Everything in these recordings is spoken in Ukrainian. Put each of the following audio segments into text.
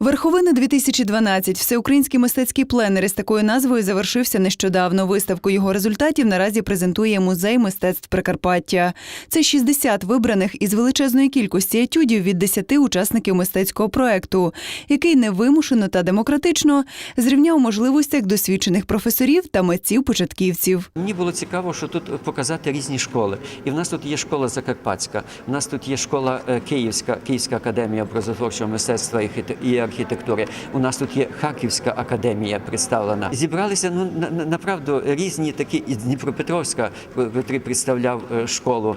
Верховина 2012 всеукраїнський мистецький пленер із такою назвою завершився нещодавно. Виставку його результатів наразі презентує музей мистецтв Прикарпаття. Це 60 вибраних із величезної кількості етюдів від 10 учасників мистецького проекту, який невимушено та демократично зрівняв можливостях досвідчених професорів та митців-початківців. Мені було цікаво, що тут показати різні школи. І в нас тут є школа Закарпатська, в нас тут є школа е, Київська, Київська академія образотворчого мистецтва і архітектури. У нас тут є Харківська академія представлена. Зібралися ну на, на- направду різні такі і Дніпропетровська, який представляв е, школу.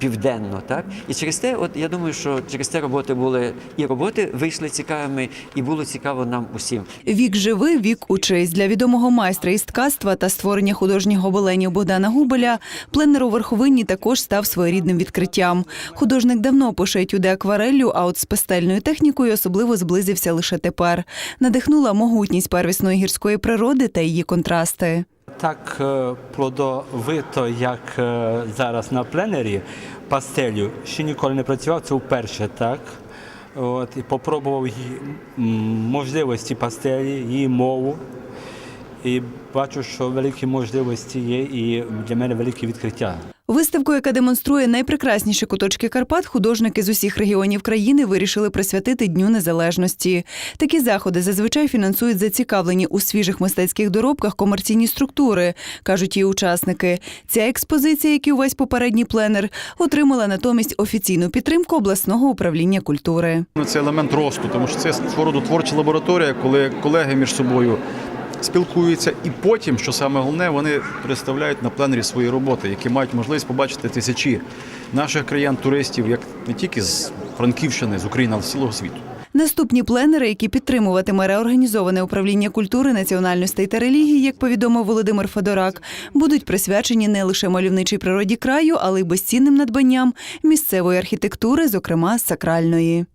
Південно, так і через те, от я думаю, що через те роботи були і роботи вийшли цікавими, і було цікаво нам усім. Вік живи, вік учись. Для відомого майстра із ткацтва та створення художніх гобеленів Богдана Губеля пленер у верховинні також став своєрідним відкриттям. Художник давно пише етюди аквареллю, а от з пастельною технікою особливо зблизився лише тепер. Надихнула могутність первісної гірської природи та її контрасти. Так е, плодовито, як е, зараз на пленері, пастелю ще ніколи не працював, це вперше, так. От, і попробував її можливості пастелі, її мову. І бачу, що великі можливості є, і для мене великі відкриття. Виставку, яка демонструє найпрекрасніші куточки Карпат, художники з усіх регіонів країни вирішили присвятити Дню Незалежності. Такі заходи зазвичай фінансують зацікавлені у свіжих мистецьких доробках комерційні структури, кажуть її учасники. Ця експозиція, як і увесь попередній пленер, отримала натомість офіційну підтримку обласного управління культури. Ну, Це елемент росту, тому що це свого роду творча лабораторія, коли колеги між собою спілкуються, і потім, що саме головне, вони представляють на пленері свої роботи, які мають можливість побачити тисячі наших країн, туристів, як не тільки з Франківщини, з України, але з цілого світу. Наступні пленери, які підтримуватиме реорганізоване управління культури, національностей та релігії, як повідомив Володимир Федорак, будуть присвячені не лише мальовничій природі краю, але й безцінним надбанням місцевої архітектури, зокрема сакральної.